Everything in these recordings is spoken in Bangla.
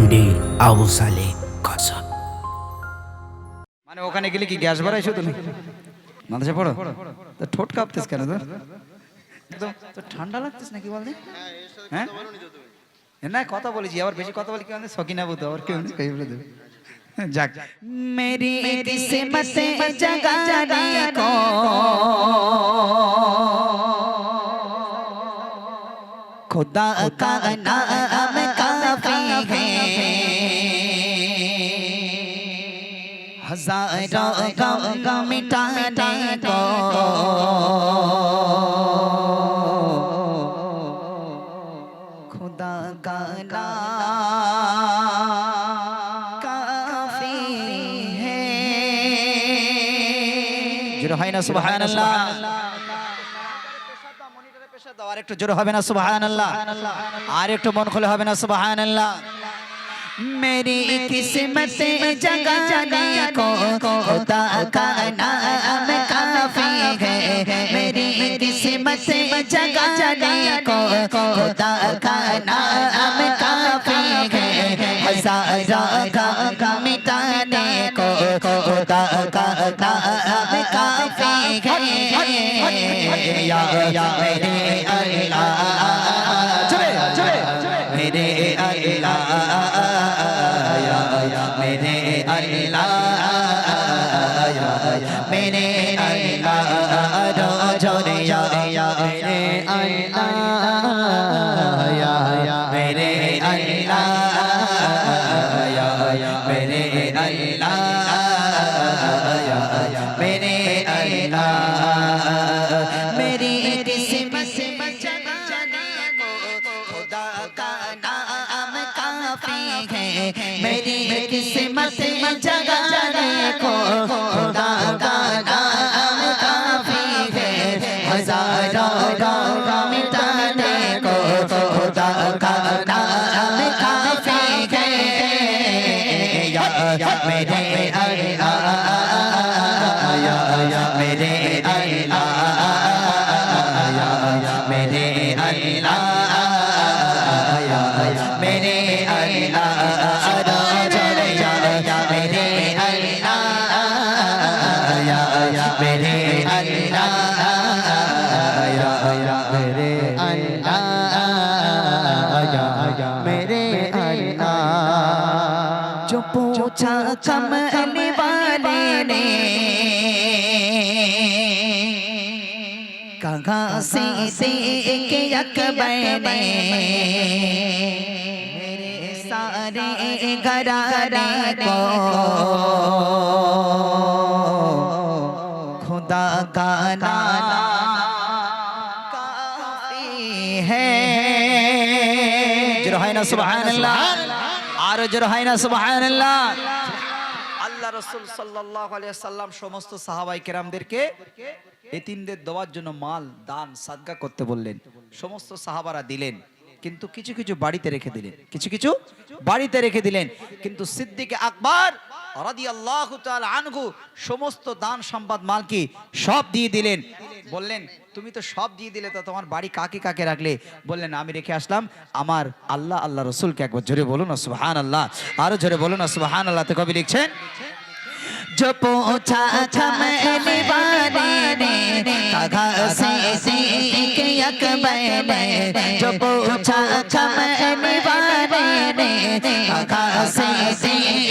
এমডি আবু সালে কসম। মানে ওখানে গেলে কি গ্যাস বাড়াইছো তুমি? মাথায় পড়ো? তো ঠোঁট কাঁপতেছ কেন তোর? একদম তো ঠান্ডা লাগতেছ নাকি বলতে হ্যাঁ? না কথা বলেছি আবার বেশি কথা বলে কি মানে সকিনা বুধ আবার কেউ কই বলে দেবে? যাক। মেরি কিসমত জাগানি কো। খোদা কা নাম সারা গম গম টানে গো খুদা গানা আর একটু জোর হবে না সুবহানাল্লাহ আর একটু মন খুলে হবে না সুবাহ मेरी किस्मत जगाने को खुदा का नाम काफी है मेरी किस्मत जगाने को खुदा का नाम काफी है हजारों का मिटाने को खुदा का नाम काफी है या या मेरे পেরে লাইলা कहाँ से से के अकबर ने मेरे सारे घराने को खुदा का नाम काफी है জোরে হয় না সুবহানাল্লাহ আরো জোরে হয় না সুবহানাল্লাহ আল্লাহ রাসূল সাল্লাল্লাহু আলাইহি সাল্লাম সমস্ত সাহাবাই কেরামদেরকে এতিমদের দেওয়ার জন্য মাল, দান সাদকা করতে বললেন। সমস্ত সাহাবারা দিলেন, কিন্তু কিছু কিছু বাড়িতে রেখে দিলেন। কিছু কিছু বাড়িতে রেখে দিলেন, কিন্তু সিদ্দিক আকবর সমস্ত দান সম্পদ মাল কি সব দিয়ে দিলেন। বললেন, তুমি তো সব দিয়ে দিলে, তো তোমার বাড়ি কাকে কাকে রাখলে? বললেন, আমি রেখে আসলাম আমার আল্লাহ আল্লাহ রসুলকে একবার জোরে বলুন না সুবহান আল্লাহ আরও জোরে বলুন না সুবহান আল্লাহ তো কবি লিখছেন? जो पूछा थमने वाले ने कहाँ से सीख अकबर ने जो पूछा थमने वाले ने कहाँ से सीख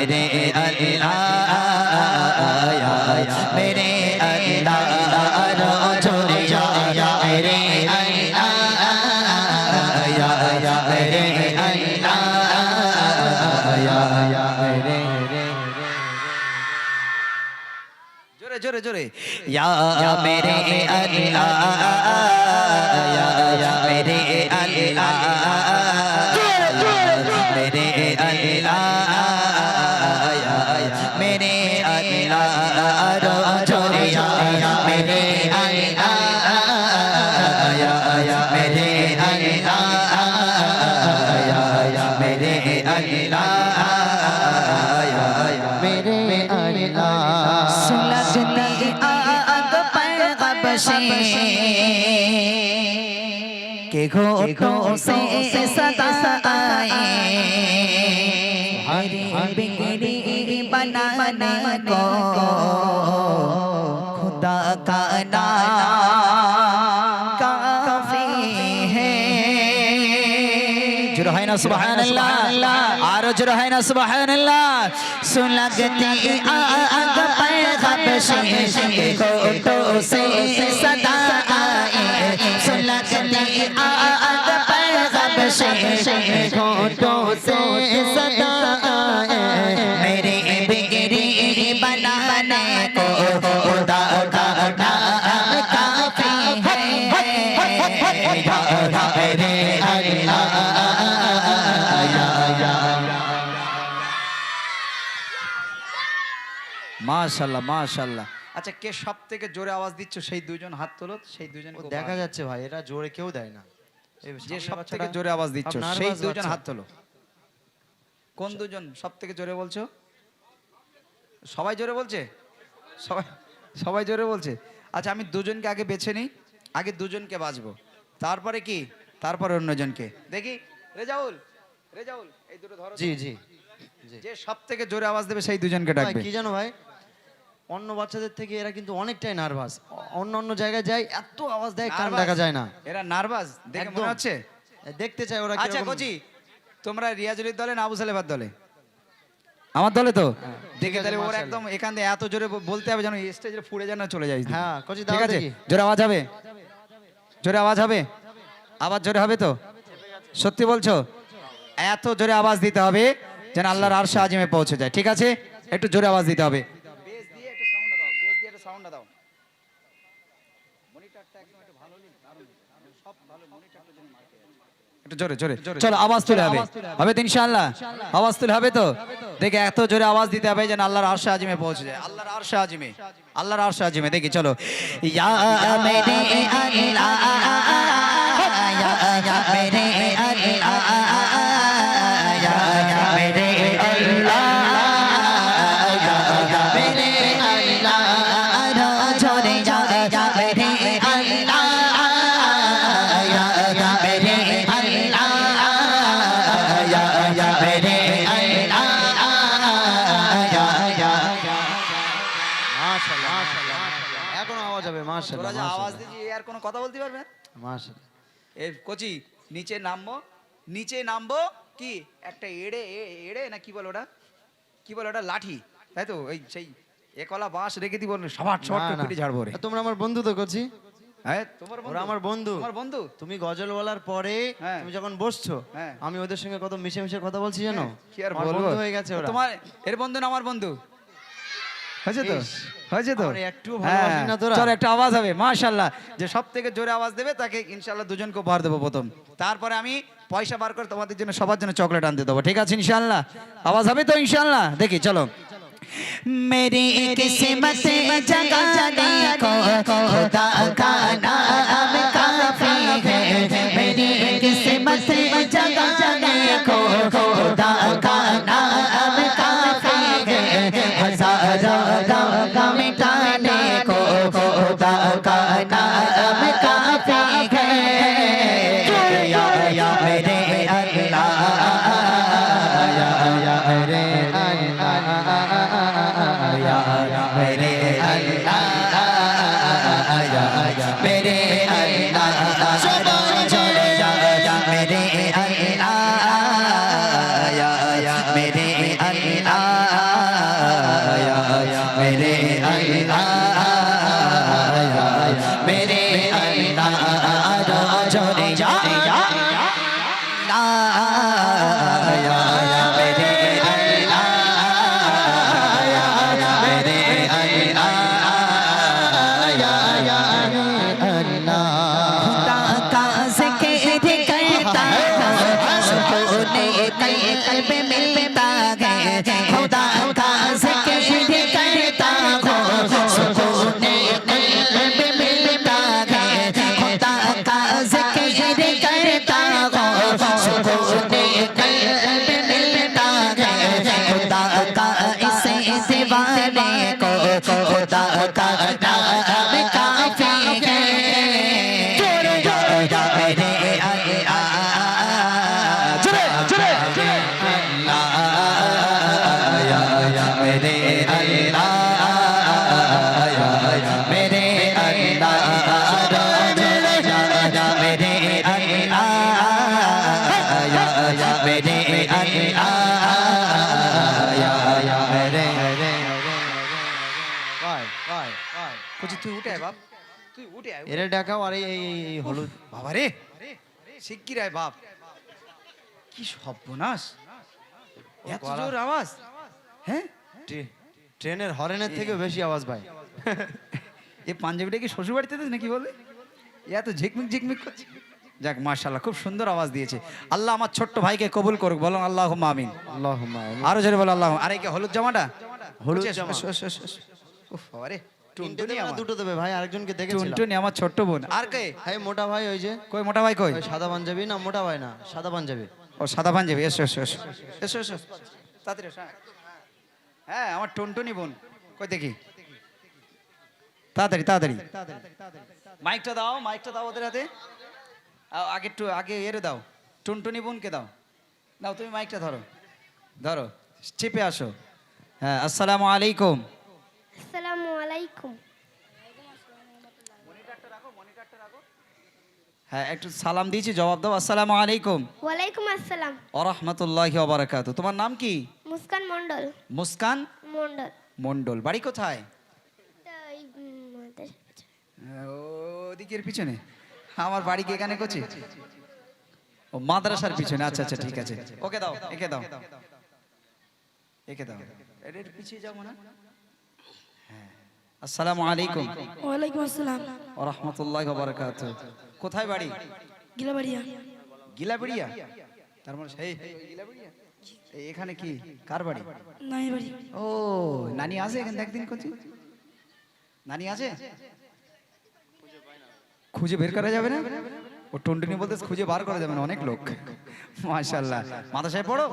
मेरे अल्लाह मेरे अल्लाह छोड़े जा मेरे अल्लाह मेरे जोरे जोरे जोरे या मेरे अल्लाह मेरे अल्लाह मेरे अल्लाह होठों से सदाए बिगड़ी बनाने को खुदा का नाम काफी है जुड़ है ना सुबहान अल्लाह आरो जुड़ है ना सुबहान अल्लाह सुन लगती आग पर खबशे होठों से सदा মাশাআল্লাহ মাশাআল্লাহ। আচ্ছা কে সব থেকে জোরে আওয়াজ দিচ্ছ সেই দুজন হাত তোলো সেই দুজন দেখা যাচ্ছে ভাই এরা জোরে কেউ দেয় না। যে সব থেকে জোরে আওয়াজ দিচ্ছ সেই দুজন হাত তোলো। কোন দুজন সব থেকে জোরে বলছো? সবাই জোরে বলছে? সবাই সবাই জোরে বলছে? আচ্ছা আমি দুজনকে আগে বেছে নিই আগে দুজনকে বাজবো। তারপরে কি? তারপরে অন্যজনকে। দেখি রেজাউল রেজাউল এই দুটো ধরো জি জি। যে সব থেকে জোরে আওয়াজ দেবে সেই দুজনকে ডাকবে। কি জানো ভাই? অন্য বাচ্চাদের থেকে এরা কিন্তু অনেকটাই নার্ভাস অন্য অন্য জায়গায় যায় এত আওয়াজ দেয় কান? দেখা যায় না। এরা নার্ভাস দেখে মনে হচ্ছে? দেখতে চায় ওরা আচ্ছা কোচি তোমরা রিয়াজুলির দলে না আবু সালেবার দলে? আমার দলে তো? দেখে তাহলে ওর একদম এখান থেকে এত জোরে বলতে হবে যেন স্টেজে ফুড়ে যেন চলে যায়। হ্যাঁ, কোচি ঠিক আছে? জোরে আওয়াজ হবে? জোরে আওয়াজ হবে? আবার জোরে হবে তো? সত্যি বলছো? এত জোরে আওয়াজ দিতে হবে যেন আল্লাহর আরশে আজিমে পৌঁছে যায়। ঠিক আছে? একটু জোরে আওয়াজ দিতে হবে বেস দিয়ে একটু সাউন্ড দাও বেস দিয়ে একটু সাউন্ড দাও মনিটরটা একদম একটু ভালো নিন দারুণ সব ভালো মনিটরটা যেন মার্কে একটু হবে আওয়াজ তুলে হবে তো এত জোরে আওয়াজ দিতে হবে যেন আল্লাহর আজিমে পৌঁছে আল্লাহর আজিমে আল্লাহর দেখি চলো ইয়া আর কোনো কথা বলতে পারবে? মাশাআল্লাহ। এই কোচি নিচে নামবো নিচে নামবো কি? একটা এড়ে এড়ে না কি বলে ওটা? কি বলে ওটা? লাঠি তাই তো? ওই সেই একলা বাঁশ রেখে দিব সবার সবার। ঝাড়বো রে তোমরা আমার বন্ধু তো করছি হ্যাঁ তোমার ওরা আমার বন্ধু। তোমার বন্ধু? তুমি গজল বলার পরে হ্যাঁ। তুমি যখন বসছো হ্যাঁ। আমি ওদের সঙ্গে কত মিশে মিশে কথা বলছি জানো? কি আর বলব? বন্ধু হয়ে গেছে ওরা। তোমার এর বন্ধু না আমার বন্ধু? হয়েছে তো ইস, হয়েছে তো আমার একটুও ভালোবাসি হ্যাঁ, না তোরা? চলো একটা আওয়াজ হবে মাশাল্লাহ যে সব থেকে জোরে আওয়াজ দেবে তাকে ইনশাল্লাহ দুজনকে উপহার দেবো প্রথম তারপরে আমি পয়সা বার করে তোমাদের জন্য সবার জন্য চকলেট আনতে দেবো ঠিক আছে ইনশাল্লাহ আওয়াজ হবে তো ইনশাল্লাহ দেখি চলো मेरी किस्मत जगाने को खुदा का नाम काफी है मेरी किस्मत जगाने को खुदा का প্রেমে কুচি তুই উঠে আয় বাপ। তুই উঠে আয় এরে ডাকাও আর এই হলুদ। বাবা রে। শিগগির আয় বাপ। কি সর্বনাশ। এত জোর আওয়াজ। হ্যাঁ? ট্রেনের হরেনের থেকেও বেশি আওয়াজ ভাই। এই পাঞ্জাবিটা কি শ্বশুর বাড়িতে নাকি বলে? এ এত ঝিকমিক ঝিকমিক করছে। যাক মাশাল্লাহ খুব সুন্দর আওয়াজ দিয়েছে। আল্লাহ আমার ছোট্ট ভাইকে কবুল করুক বলো আল্লাহ আমিন। আমিন। আরও জোরে বলো আল্লাহ আর এই কি হলুদ জামাটা? হলুদ জামা। টুনটুনি আমার। দুটো দেবে ভাই আরেকজনকে দেখেছিলাম। টুনটুনি আমার ছোট্ট বোন। আর কে? হ্যাঁ মোটা ভাই ওই যে। কই মোটা ভাই কই? সাদা পাঞ্জাবি না মোটা ভাই না সাদা পাঞ্জাবি। ও সাদা পাঞ্জাবি এসো এসো এসো। এসো এসো। তাড়াতাড়ি হ্যাঁ। হ্যাঁ আমার টুনটুনি বোন। কই দেখি? তাড়াতাড়ি তাড়াতাড়ি। মাইকটা দাও মাইকটা দাও ওদের হাতে। আগে একটু আগে এরে দাও। টুনটুনি বোনকে দাও। দাও তুমি মাইকটা ধরো। ধরো। চেপে আসো। হ্যাঁ আসসালামু আলাইকুম। আলাইকুম হ্যাঁ একটু সালাম দিয়েছি জবাব দাও আসসালামু আলাইকুম ওয়ালাইকুম আসসালাম ওরহমতুল্লাহি ওবারাকাত তোমার নাম কি মুস্কান মন্ডল মুস্কান মন্ডল মন্ডল বাড়ি কোথায় হ্যাঁ, ওদিকের পিছনে আমার বাড়ি কি এখানে করছি ও মাদ্রাসার পিছনে আচ্ছা আচ্ছা ঠিক আছে ওকে দাও একে দাও একে দাও এর পিছিয়ে যাব না হ্যাঁ আসসালামু আলাইকুম। ওয়ালাইকুম আসসালাম। ও রহমতুল্লাহ বারাকাত কোথায় বাড়ি? গিলাবাড়িয়া। গিলাবাড়িয়া? তার মানে সেই গিলাবেড়িয়া এই এখানে কি? কার বাড়ি? নাই বাড়ি। ও নানি আছে এখানে? একদিন করছি নানি আছে? খুঁজে বের করা যাবে না? ও টন্টুনি বলতে খুঁজে বার করা যাবে না অনেক লোক। মাশাল্লাহ মাদ্রাসায় পড়ো?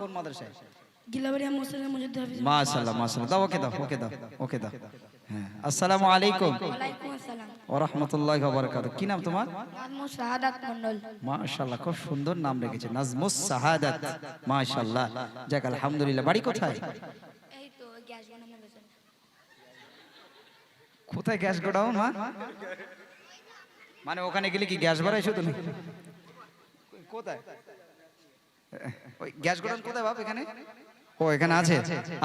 কোন মাদ্রাসায়? গিলাবাড়িয়া মুসলিম মসজিদ হাফিজ। মাশাল্লাহ মাশাল্লাহ দাও ওকে দাও ওকে দাও ওকে দাও। হ্যাঁ আসসালামু আলাইকুম। ওয়া রাহমাতুল্লাহি ওয়া বারাকাতুহু কি নাম তোমার? নাম শাহাদাত মন্ডল। মাশাল্লাহ খুব সুন্দর নাম রেখেছে নাজমুস সাহাদাত মাশাল্লাহ যাক আলহামদুলিল্লাহ। বাড়ি কোথায়? গ্যাস কোথায় গ্যাস গোডাউন মা? মানে ওখানে গেলে কি গ্যাস ভরাই শুধু কোথায়? ওই গ্যাস গোডাউন কোথায় বাপ এখানে? ও এখানে আছে?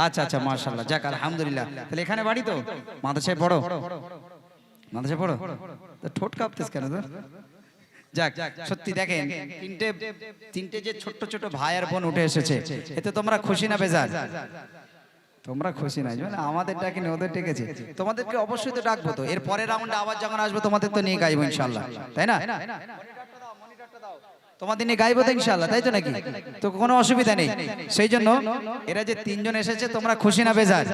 আচ্ছা আচ্ছা মার্শাল্লাহ যাক আলহামদুলিল্লাহ। তাহলে এখানে বাড়ি তো? মাদ্রাসায় পড়ো? মাদ্রাসায় পড়ো? তো ঠোঁট কাঁপতেছ কেন তো যাক সত্যি দেখেন তিনটে তিনটে যে ছোট্ট ছোট ভাই আর বোন উঠে এসেছে এতে তোমরা খুশি না বেজার? তোমরা খুশি নাই। মানে আমাদের ডাকিনি ওদের ডেকেছে? তোমাদেরকে অবশ্যই তো ডাকবো তো। এর পরের রাউন্ডে আবার যখন আসব, তোমাদের তো নিয়ে গাইবো ইনশাল্লাহ তাই না? তোমাদের নিয়ে গাইবো তো ইনশাল্লাহ তাই তো নাকি? তো কোনো অসুবিধা নেই। সেই জন্য এরা যে তিনজন এসেছে, তোমরা খুশি না বেজার?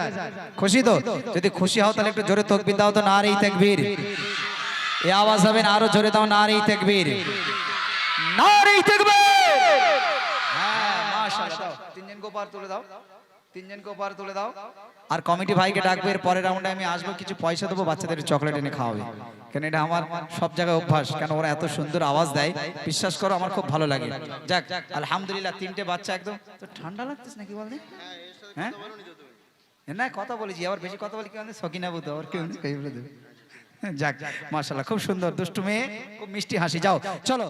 খুশি তো? যদি খুশি হও তাহলে একটু জোরে তকবির দাও তো না রে তাকবীর। এ আওয়াজ হবে না, আরও জোরে দাও না রে তাকবীর। না রে তাকবীর! হ্যাঁ মাশাআল্লাহ তিনজন গোপার তুলে দাও। তিনজন গোপার তুলে দাও। আর কমিটি ভাইকে ডাকবে, এর পরের রাউন্ডে আমি আসব, কিছু পয়সা দেবো, বাচ্চাদের চকলেট এনে খাওয়াবে। কেন এটা আমার সব জায়গায় অভ্যাস, কেন ওরা এত সুন্দর আওয়াজ দেয়। বিশ্বাস করো, আমার খুব ভালো লাগে। যাক, আলহামদুলিল্লাহ, তিনটে বাচ্চা একদম। তো ঠান্ডা লাগতেছে নাকি বলতে হ্যাঁ? না, কথা বলেছি, আবার বেশি কথা বলি কি আমাদের সকিনা বুধ, আবার কেউ যাক মাশাল্লাহ খুব সুন্দর, দুষ্টু মেয়ে, খুব মিষ্টি হাসি। যাও, চলো।